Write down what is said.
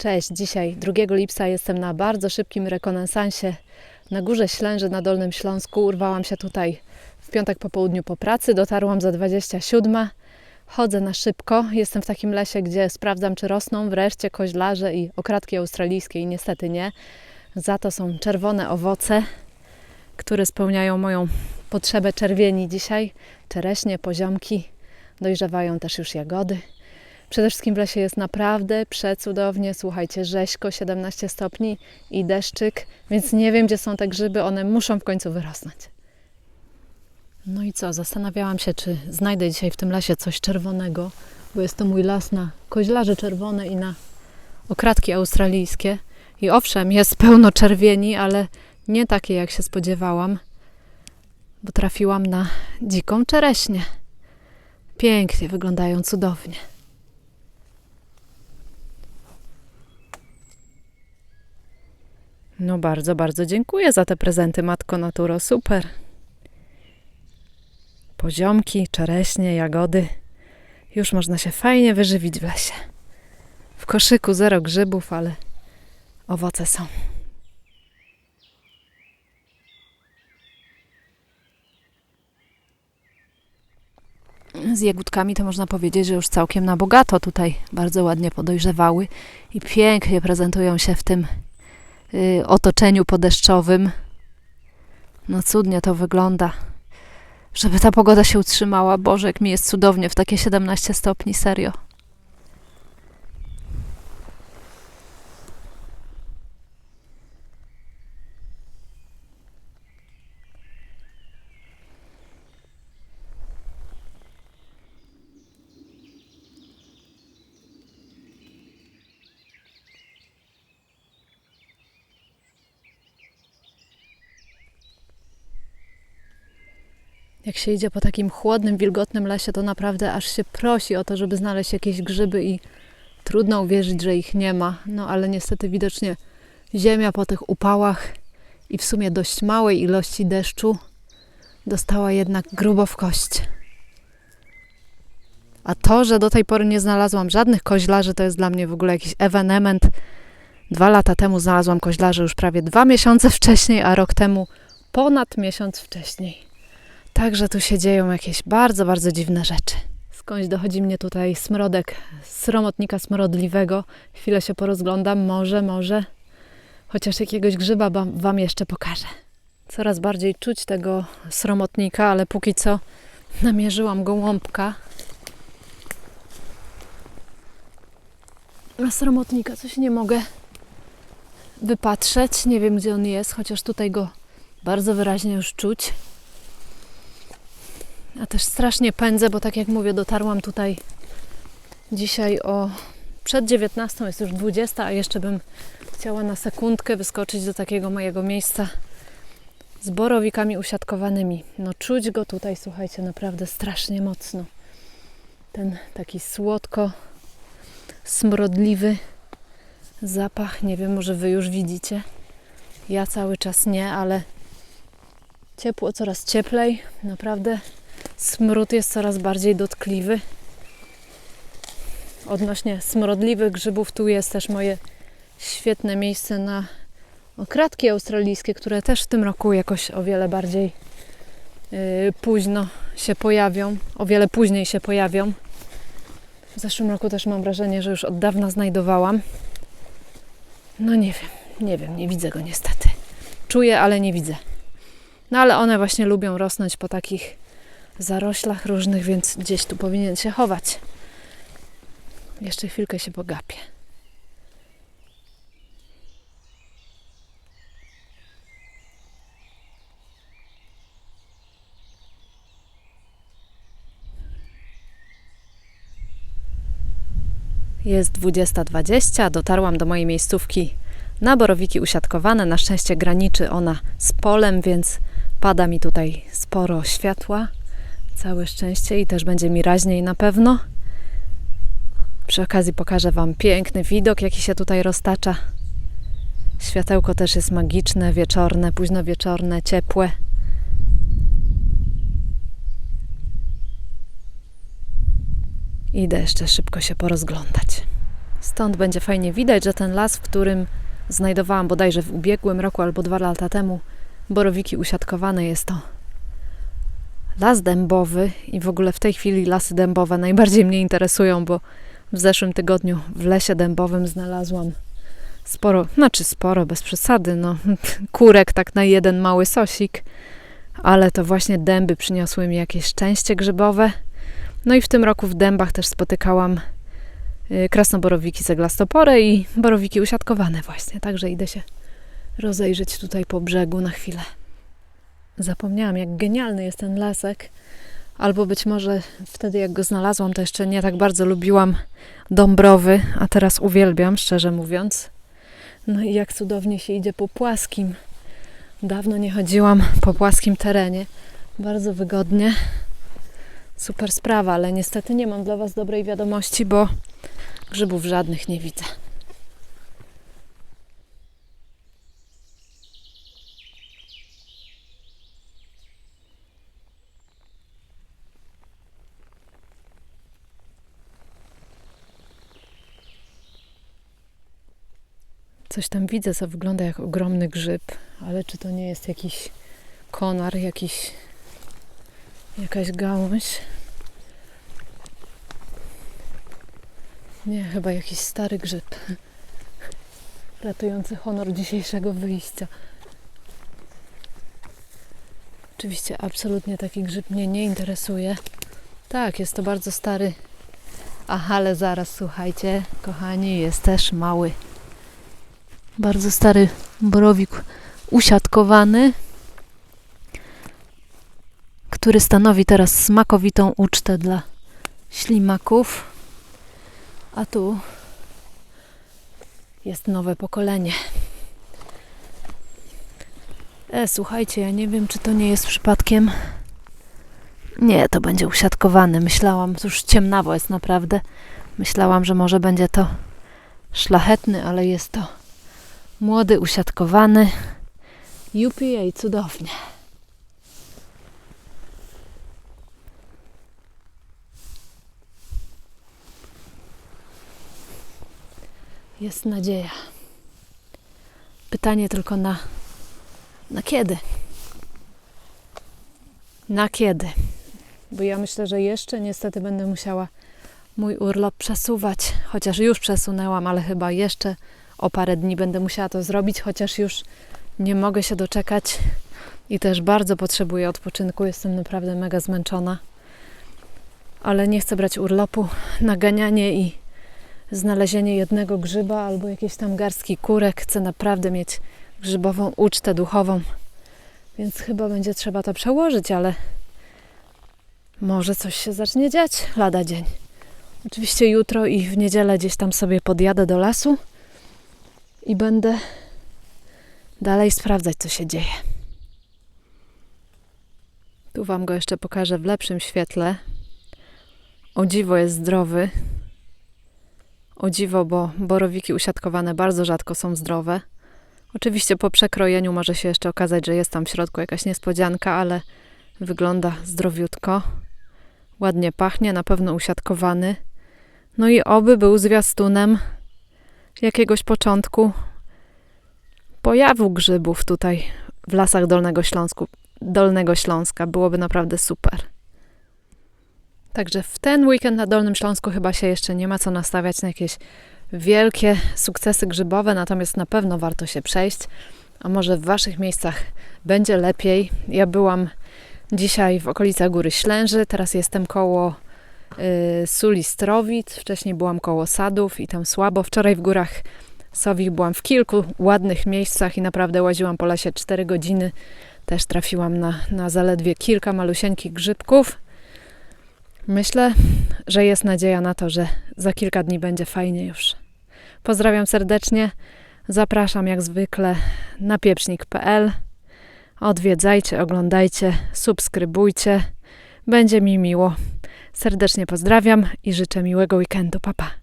Cześć, dzisiaj 2 lipca jestem na bardzo szybkim rekonesansie na Górze Ślęży na Dolnym Śląsku. Urwałam się tutaj w piątek po południu po pracy, dotarłam za 27. Chodzę na szybko, jestem w takim lesie, gdzie sprawdzam, czy rosną wreszcie koźlarze i okradki australijskie i niestety nie. Za to są czerwone owoce, które spełniają moją potrzebę czerwieni dzisiaj. Czereśnie, poziomki, dojrzewają też już jagody. Przede wszystkim w lesie jest naprawdę przecudownie. Słuchajcie, rzeźko, 17 stopni i deszczyk, więc nie wiem, gdzie są te grzyby. One muszą w końcu wyrosnąć. No i co? Zastanawiałam się, czy znajdę dzisiaj w tym lesie coś czerwonego, bo jest to mój las na koźlarze czerwone i na okradki australijskie. I owszem, jest pełno czerwieni, ale nie takie, jak się spodziewałam, bo trafiłam na dziką czereśnię. Pięknie wyglądają, cudownie. No bardzo, bardzo dziękuję za te prezenty, Matko Naturo. Super. Poziomki, czereśnie, jagody. Już można się fajnie wyżywić w lesie. W koszyku zero grzybów, ale owoce są. Z jagódkami to można powiedzieć, że już całkiem na bogato tutaj bardzo ładnie podojrzewały i pięknie prezentują się w tym otoczeniu podeszczowym. No cudnie to wygląda. Żeby ta pogoda się utrzymała. Boże, jak mi jest cudownie w takie 17 stopni, serio. Jak się idzie po takim chłodnym, wilgotnym lesie, to naprawdę aż się prosi o to, żeby znaleźć jakieś grzyby i trudno uwierzyć, że ich nie ma. No ale niestety widocznie ziemia po tych upałach i w sumie dość małej ilości deszczu dostała jednak grubo w kość. A to, że do tej pory nie znalazłam żadnych koźlarzy, to jest dla mnie w ogóle jakiś ewenement. Dwa lata temu znalazłam koźlarzy już prawie dwa miesiące wcześniej, a rok temu ponad miesiąc wcześniej. Także tu się dzieją jakieś bardzo, bardzo dziwne rzeczy. Skądś dochodzi mnie tutaj smrodek sromotnika smrodliwego. Chwilę się porozglądam, może, może. Chociaż jakiegoś grzyba wam, jeszcze pokażę. Coraz bardziej czuć tego sromotnika, ale póki co namierzyłam gołąbka. A sromotnika coś nie mogę wypatrzeć. Nie wiem, gdzie on jest, chociaż tutaj go bardzo wyraźnie już czuć. A też strasznie pędzę, bo tak jak mówię, dotarłam tutaj dzisiaj o przed 19, jest już 20, a jeszcze bym chciała na sekundkę wyskoczyć do takiego mojego miejsca z borowikami usiadkowanymi. No czuć go tutaj, słuchajcie, naprawdę strasznie mocno. Ten taki słodko smrodliwy zapach, nie wiem, może wy już widzicie. Ja cały czas nie, ale ciepło, coraz cieplej. Naprawdę smród jest coraz bardziej dotkliwy. Odnośnie smrodliwych grzybów, tu jest też moje świetne miejsce na okradki australijskie, które też w tym roku jakoś o wiele bardziej yy, późno się pojawią, o wiele później się pojawią. W zeszłym roku też mam wrażenie, że już od dawna znajdowałam. No nie wiem, nie wiem, nie widzę go niestety. Czuję, ale nie widzę. No ale one właśnie lubią rosnąć po takich zaroślach różnych, więc gdzieś tu powinien się chować. Jeszcze chwilkę się pogapię. Jest 20.20, dotarłam do mojej miejscówki na borowiki usiadkowane. Na szczęście graniczy ona z polem, więc pada mi tutaj sporo światła. Całe szczęście i też będzie mi raźniej na pewno. Przy okazji pokażę Wam piękny widok, jaki się tutaj roztacza. Światełko też jest magiczne, wieczorne, późno wieczorne, ciepłe. Idę jeszcze szybko się porozglądać. Stąd będzie fajnie widać, że ten las, w którym znajdowałam bodajże w ubiegłym roku albo dwa lata temu borowiki usiadkowane, jest to las dębowy i w ogóle w tej chwili lasy dębowe najbardziej mnie interesują, bo w zeszłym tygodniu w lesie dębowym znalazłam sporo, znaczy sporo, bez przesady, no kurek tak na jeden mały sosik, ale to właśnie dęby przyniosły mi jakieś szczęście grzybowe. No i w tym roku w dębach też spotykałam y, krasnoborowiki ceglastopory i borowiki usiadkowane właśnie, także idę się rozejrzeć tutaj po brzegu na chwilę. Zapomniałam, jak genialny jest ten lasek. Albo być może wtedy, jak go znalazłam, to jeszcze nie tak bardzo lubiłam Dąbrowy, a teraz uwielbiam, szczerze mówiąc. No i jak cudownie się idzie po płaskim. Dawno nie chodziłam po płaskim terenie. Bardzo wygodnie. Super sprawa, ale niestety nie mam dla Was dobrej wiadomości, bo grzybów żadnych nie widzę. Coś tam widzę, co wygląda jak ogromny grzyb, ale czy to nie jest jakiś konar, jakiś, jakaś gałąź? Nie, chyba jakiś stary grzyb. Ratujący honor dzisiejszego wyjścia. Oczywiście absolutnie taki grzyb mnie nie interesuje. Tak, jest to bardzo stary. Aha, ale zaraz słuchajcie, kochani, jest też mały bardzo stary borowik usiadkowany, który stanowi teraz smakowitą ucztę dla ślimaków. A tu jest nowe pokolenie. E, słuchajcie, ja nie wiem, czy to nie jest przypadkiem. Nie, to będzie usiadkowany. Myślałam, już ciemnawo jest naprawdę. Myślałam, że może będzie to szlachetny, ale jest to Młody, usiadkowany. Jupi jej cudownie. Jest nadzieja. Pytanie tylko na, na kiedy? Na kiedy? Bo ja myślę, że jeszcze niestety będę musiała mój urlop przesuwać, chociaż już przesunęłam, ale chyba jeszcze o parę dni będę musiała to zrobić, chociaż już nie mogę się doczekać i też bardzo potrzebuję odpoczynku. Jestem naprawdę mega zmęczona, ale nie chcę brać urlopu. Naganianie i znalezienie jednego grzyba albo jakieś tam garstki kurek. Chcę naprawdę mieć grzybową ucztę duchową, więc chyba będzie trzeba to przełożyć, ale może coś się zacznie dziać lada dzień. Oczywiście jutro i w niedzielę gdzieś tam sobie podjadę do lasu i będę dalej sprawdzać, co się dzieje. Tu Wam go jeszcze pokażę w lepszym świetle. O dziwo jest zdrowy. O dziwo, bo borowiki usiadkowane bardzo rzadko są zdrowe. Oczywiście po przekrojeniu może się jeszcze okazać, że jest tam w środku jakaś niespodzianka, ale wygląda zdrowiutko. Ładnie pachnie, na pewno usiadkowany. No i oby był zwiastunem jakiegoś początku pojawu grzybów tutaj w lasach Dolnego, Śląsku, Dolnego Śląska. Byłoby naprawdę super. Także w ten weekend na Dolnym Śląsku chyba się jeszcze nie ma co nastawiać na jakieś wielkie sukcesy grzybowe, natomiast na pewno warto się przejść. A może w Waszych miejscach będzie lepiej. Ja byłam dzisiaj w okolicach Góry Ślęży, teraz jestem koło Suli Strowic, wcześniej byłam koło Sadów i tam słabo. Wczoraj w górach Sowich byłam w kilku ładnych miejscach i naprawdę łaziłam po lesie 4 godziny. Też trafiłam na, na zaledwie kilka malusieńkich grzybków. Myślę, że jest nadzieja na to, że za kilka dni będzie fajnie już. Pozdrawiam serdecznie. Zapraszam jak zwykle na pieprznik.pl. Odwiedzajcie, oglądajcie, subskrybujcie. Będzie mi miło. Serdecznie pozdrawiam i życzę miłego weekendu. Papa. Pa.